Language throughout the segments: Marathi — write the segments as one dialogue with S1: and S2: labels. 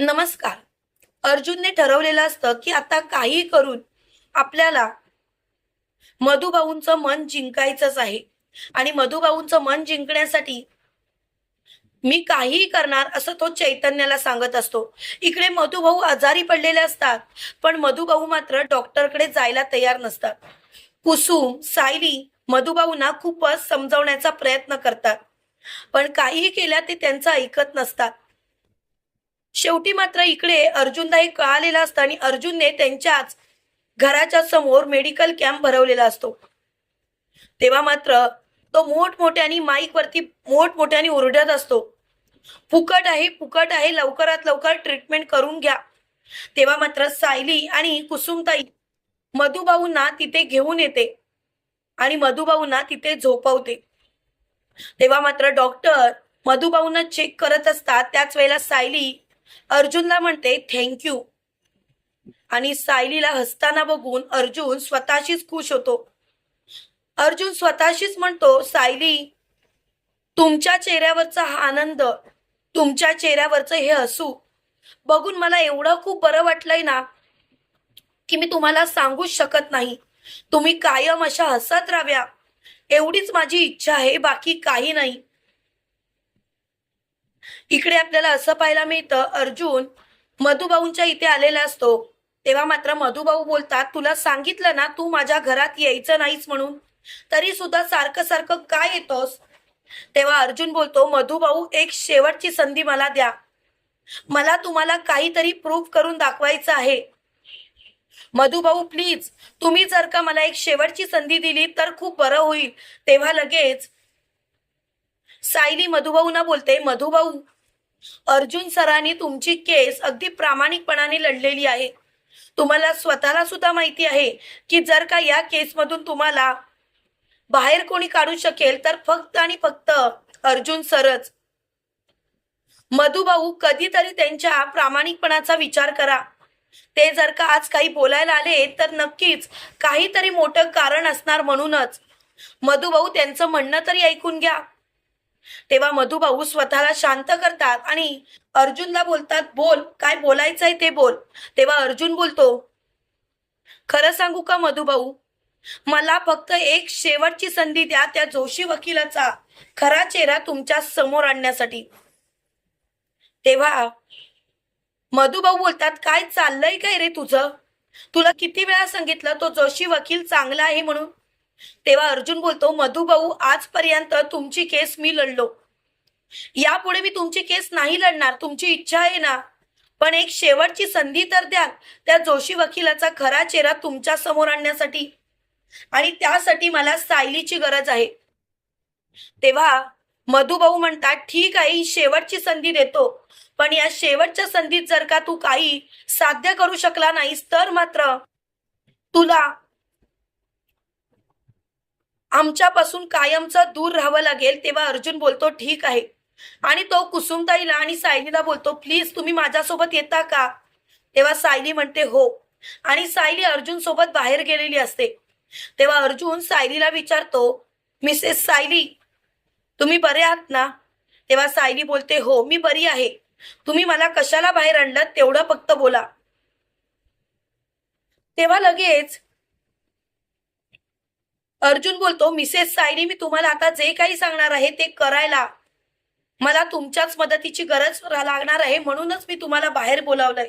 S1: नमस्कार. अर्जुनने ठरवलेलं असतं की आता काही करून आपल्याला मधुभाऊंचं मन जिंकायचंच आहे. आणि मधुभाऊंचं मन जिंकण्यासाठी मी काहीही करणार असं तो चैतन्याला सांगत असतो. इकडे मधुभाऊ आजारी पडलेले असतात पण मधुभाऊ मात्र डॉक्टरकडे जायला तयार नसतात. कुसुम सायली मधुभाऊंना खूपच समजवण्याचा प्रयत्न करतात. पण काहीही केल्या ते त्यांचं ऐकत नसतात. शेवटी मात्र इकडे अर्जुनला हे कळालेलं असतं आणि अर्जुनने त्यांच्याच घराच्या समोर मेडिकल कॅम्प भरवलेला असतो. तेव्हा मात्र तो मोठमोठ्याने माईकवरती मोठमोठ्याने ओरडत असतो. फुकट आहे फुकट आहे लवकरात लवकर ट्रीटमेंट करून घ्या. तेव्हा मात्र सायली आणि कुसुमताई मधुभाऊंना तिथे घेऊन येते आणि मधुभाऊंना तिथे झोपवते. तेव्हा मात्र डॉक्टर मधुभाऊंना चेक करत असतात. त्याच वेळेला सायली अर्जुनला म्हणते थँक्यू आणि सायलीला हसताना बघून अर्जुन स्वतःशीच खुश होतो. अर्जुन स्वतःशीच म्हणतो सायली तुमच्या चेहऱ्यावरचा हा आनंद तुमच्या चेहऱ्यावरचं हे हसू बघून मला एवढं खूप बरं वाटलंय ना की मी तुम्हाला सांगूच शकत नाही. तुम्ही कायम अशा हसत राहाव्या. एवढीच माझी इच्छा आहे बाकी काही नाही. इकडे आपल्याला असं पाहायला मिळतं अर्जुन मधुभाऊंच्या इथे आलेला असतो. तेव्हा मात्र मधुभाऊ बोलतात तुला सांगितलं ना तू माझ्या घरात यायचं नाहीस म्हणून. तरी सुद्धा सारखं सारखं काय येतोस? तेव्हा अर्जुन बोलतो मधुभाऊ एक शेवटची संधी मला द्या. मला तुम्हाला काहीतरी प्रूफ करून दाखवायचं आहे. मधुभाऊ प्लीज तुम्ही जर का मला एक शेवटची संधी दिली तर खूप बरं होईल. तेव्हा लगेच सायली मधुभाऊ ना बोलते मधुभाऊ अर्जुन सरांनी तुमची केस अगदी प्रामाणिकपणाने लढलेली आहे. तुम्हाला स्वतःला सुद्धा माहिती आहे की जर का या केसमधून तुम्हाला बाहेर कोणी काढू शकेल तर फक्त आणि फक्त अर्जुन सरच. मधुभाऊ कधीतरी त्यांच्या प्रामाणिकपणाचा विचार करा. ते जर का आज काही बोलायला आले तर नक्कीच काहीतरी मोठं कारण असणार म्हणूनच. मधुभाऊ त्यांचं म्हणणं तरी ऐकून घ्या. तेव्हा मधुभाऊ स्वतःला शांत करतात आणि अर्जुनला बोलतात बोल काय बोलायचंय ते बोल. तेव्हा अर्जुन बोलतो खरं सांगू का मधुभाऊ? मला फक्त एक शेवटची संधी द्या त्या जोशी वकिलाचा खरा चेहरा तुमच्यासमोर आणण्यासाठी. तेव्हा मधुभाऊ बोलतात काय चाललंय काय रे तुझं? तुला किती वेळा सांगितलं तो जोशी वकील चांगला आहे म्हणून? तेव्हा अर्जुन बोलतो मधुभाऊ आजपर्यंत तुमची केस मी लढलो. यापुढे मी तुमची केस नाही लढणार तुमची इच्छा आहे ना. पण एक शेवटची संधी तर द्याल त्या जोशी वकिलाचा खरा चेहरा तुमच्यासमोर आणण्यासाठी. आणि त्यासाठी मला सायलीची गरज आहे. तेव्हा मधुभाऊ म्हणतात ठीक आहे ही शेवटची संधी देतो. पण या शेवटच्या संधीत जर का तू काही साध्य करू शकला नाहीस तर मात्र तुला आमच्यापासून कायमचं दूर राहावं लागेल तेव्हा अर्जुन बोलतो ठीक आहे. आणि तो कुसुमताईला आणि सायलीला बोलतो प्लीज तुम्ही माझ्यासोबत येता का? तेव्हा सायली म्हणते हो. आणि सायली अर्जुन सोबत बाहेर गेलेली असते. तेव्हा अर्जुन सायलीला विचारतो मिसेस सायली तुम्ही बरे आहात ना? तेव्हा सायली बोलते हो मी बरी आहे. तुम्ही मला कशाला बाहेर आणलं तेवढं फक्त बोला. तेव्हा लगेच अर्जुन बोलतो मिसेस सायली मी तुम्हाला आता जे काही सांगणार आहे ते करायला. मला तुमच्याच मदतीची गरज लागणार आहे म्हणूनच मी तुम्हाला बाहेर बोलावलंय.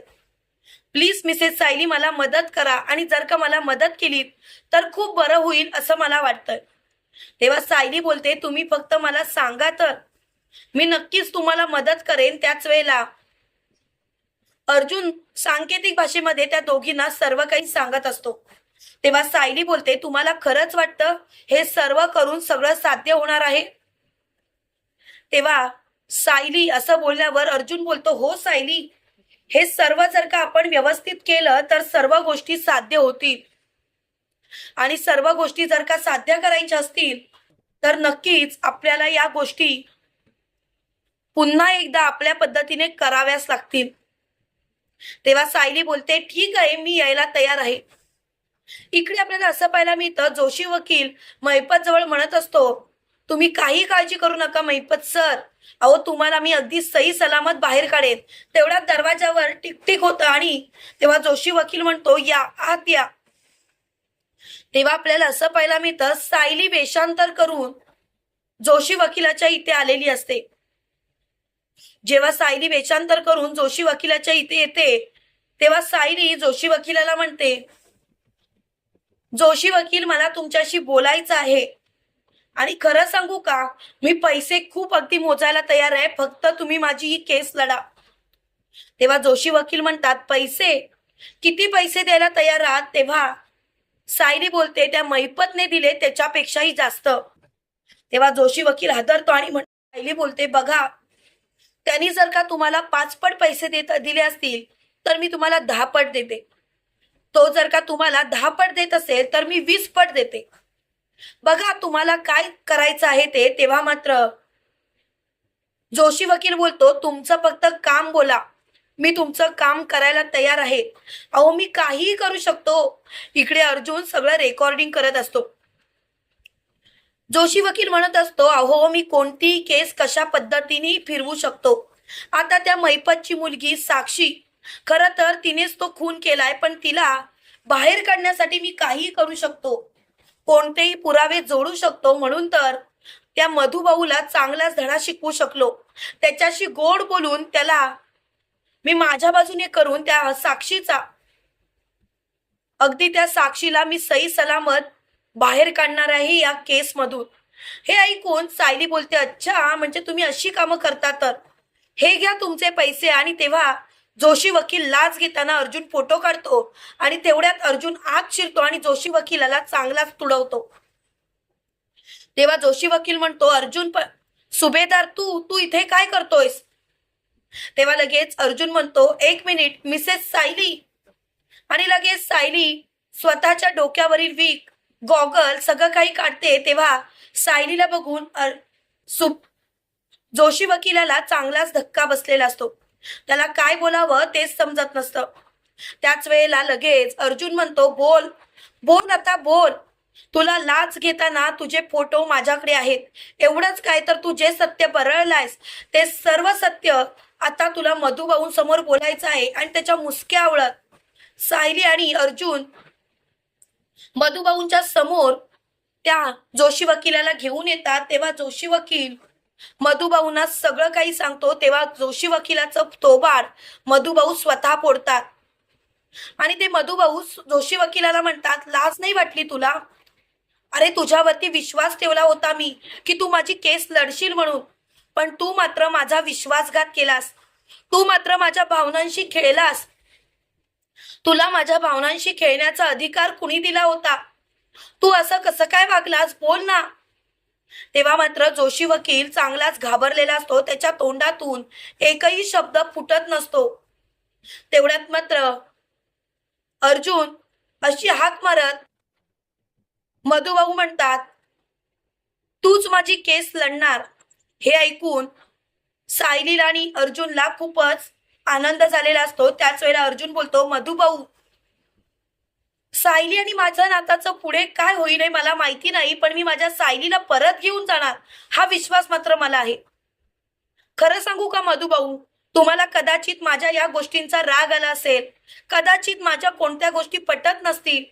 S1: प्लीज मिसेस सायली मला मदत करा आणि जर का मला मदत केली तर खूप बरं होईल असं मला वाटतंय. तेव्हा सायली बोलते तुम्ही फक्त मला सांगा तर. मी नक्कीच तुम्हाला मदत करेन त्याच वेळेला. अर्जुन सांकेतिक भाषेमध्ये त्या दोघींना सर्व काही सांगत असतो. तेव्हा सायली बोलते तुम्हाला खरंच वाटतं हे सर्व करून सगळं साध्य होणार आहे? तेव्हा सायली असं बोलल्यावर अर्जुन बोलतो हो सायली हे सर्व जर का आपण व्यवस्थित केलं तर सर्व गोष्टी साध्य होतील. आणि सर्व गोष्टी जर का साध्य करायच्या असतील तर नक्कीच आपल्याला या गोष्टी पुन्हा एकदा आपल्या पद्धतीने कराव्याच लागतील. तेव्हा सायली बोलते ठीक आहे मी यायला तयार आहे. इकडे आपल्याला असं पाहायला मिळतं जोशी वकील महिपत जवळ म्हणत असतो तुम्ही काही काळजी करू नका महिपत सर. अहो तुम्हाला मी अगदी सही सलामत बाहेर काढेन. तेवढ्या दरवाजावर टिकटिक होतं आणि तेव्हा जोशी वकील म्हणतो या आत या. तेव्हा आपल्याला असं पाहायला मिळतं सायली वेषांतर करून जोशी वकिलाच्या इथे आलेली असते. जेव्हा सायली वेषांतर करून जोशी वकिलाच्या इथे येते तेव्हा सायली जोशी वकिलाला म्हणते जोशी वकील मला तुमच्याशी बोलायचं आहे. आणि खरं सांगू का मी पैसे खूप अगदी मोजायला तयार आहे फक्त तुम्ही माझी ही केस लढा. तेव्हा जोशी वकील म्हणतात पैसे? किती पैसे द्यायला तयार आहात? तेव्हा सायली बोलते त्या मैपतने दिले त्याच्यापेक्षाही जास्त. तेव्हा जोशी वकील हादरतो आणि म्हण सायली बोलते बघा त्यांनी जर का तुम्हाला पाचपट पैसे देत दिले असतील तर मी तुम्हाला दहा पट देते. तो जर का तुम्हाला दहा पट देत असेल तर मी वीस पट देते. बघा तुम्हाला काय करायचं आहे ते तेव्हा मात्र जोशी वकील बोलतो तुमचं फक्त काम बोला. मी तुमचं काम करायला तयार आहे. अहो मी काहीही करू शकतो. इकडे अर्जुन सगळं रेकॉर्डिंग करत असतो. जोशी वकील म्हणत असतो अहो मी कोणतीही केस कशा पद्धतीने फिरवू शकतो? आता त्या मैपतची मुलगी साक्षी खर तर तिनेच तो खून केलाय पण तिला बाहेर काढण्यासाठी मी काही करू शकतो कोणतेही पुरावे जोडू शकतो. म्हणून तर त्या मधुभाऊला चांगलाच धडा शिकवू शकलो. त्याच्याशी गोड बोलून त्याला मी माझ्या बाजूने करून त्या साक्षीचा अगदी त्या साक्षीला मी सही सलामत बाहेर काढणार आहे या केस मधून हे ऐकून सायली बोलते अच्छा म्हणजे तुम्ही अशी कामं करता तर? हे घ्या तुमचे पैसे आणि तेव्हा जोशी वकील लाच घेताना अर्जुन फोटो काढतो आणि तेवढ्यात अर्जुन आत शिरतो आणि जोशी वकिलाला चांगलाच तुडवतो. तेव्हा जोशी वकील म्हणतो अर्जुन पण सुभेदार तू तू इथे काय करतोयस? तेव्हा लगेच अर्जुन म्हणतो एक मिनिट मिसेस सायली. आणि लगेच सायली स्वतःच्या डोक्यावरील वीक गॉगल सगळं काही काढते तेव्हा सायलीला बघून अर- सु जोशी वकिलाला चांगलाच धक्का बसलेला असतो. त्याला काय बोलावं तेच समजत नसतं. त्याच वेळेला लगेच अर्जुन म्हणतो बोल बोल आता बोल. तुला लाच घेताना तुझे फोटो माझ्याकडे आहेत. एवढंच काय तर तू जे सत्य बरळलायस ते सर्व सत्य आता तुला मधुभाऊ समोर बोलायचं आहे आणि त्याच्या मुसक्या आवळत. सायली आणि अर्जुन मधुभाऊंच्या समोर त्या जोशी वकिलाला घेऊन येतात. तेव्हा जोशी वकील मधुभाऊंना सगळं काही सांगतो तेव्हा जोशी वकिलाचं तोबाड मधुभाऊ स्वतः फोडतात. आणि ते मधुभाऊ जोशी वकिलाला म्हणतात लाज नाही वाटली तुला? अरे तुझ्यावरती विश्वास ठेवला होता मी की तू माझी केस लढशील म्हणून. पण तू मात्र माझा विश्वासघात केलास. तू मात्र माझ्या भावनांशी खेळलास. तुला माझ्या भावनांशी खेळण्याचा अधिकार कुणी दिला होता? तू असं कसं काय वागलास? बोल ना. तेव्हा मात्र जोशी वकील चांगलाच घाबरलेला असतो. त्याच्या तोंडातून एकही शब्द फुटत नसतो. तेवढ्यात मात्र अर्जुन अशी हाक मारत मधुभाऊ म्हणतात तूच माझी केस लढणार. हे ऐकून सायलीला आणि अर्जुनला खूपच आनंद झालेला असतो. त्याच वेळेला अर्जुन बोलतो मधुभाऊ सायली आणि माझ्या नाताचं पुढे काय होईल हे मला माहिती नाही पण मी माझ्या सायलीला परत घेऊन जाणार हा विश्वास मात्र मला आहे. खरं सांगू का मधुभाऊ तुम्हाला कदाचित माझ्या या गोष्टींचा राग आला असेल. कदाचित माझ्या कोणत्या गोष्टी पटत नसतील.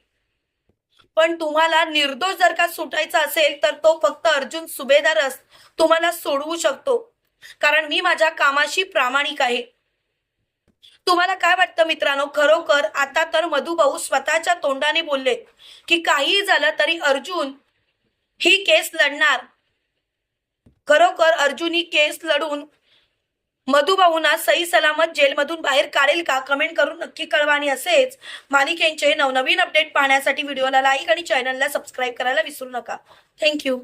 S1: पण तुम्हाला निर्दोष जर का सुटायचा असेल तर तो फक्त अर्जुन सुभेदारच. तुम्हाला सोडवू शकतो. कारण मी माझ्या कामाशी प्रामाणिक आहे. तुम्हाला काय वाटतं मित्रांनो? खरोखर आता तर मधुभाऊ स्वतःच्या तोंडाने बोलले की काहीही झालं तरी अर्जुन ही केस लढणार. खरोखर अर्जुन ही केस लढून मधुभाऊना सई सलामत जेलमधून बाहेर काढेल का? कमेंट करून नक्की कळवा आणि असेच मालिकेंचे नवनवीन अपडेट पाहण्यासाठी व्हिडिओला लाईक आणि चॅनलला सबस्क्राईब करायला विसरू नका. थँक्यू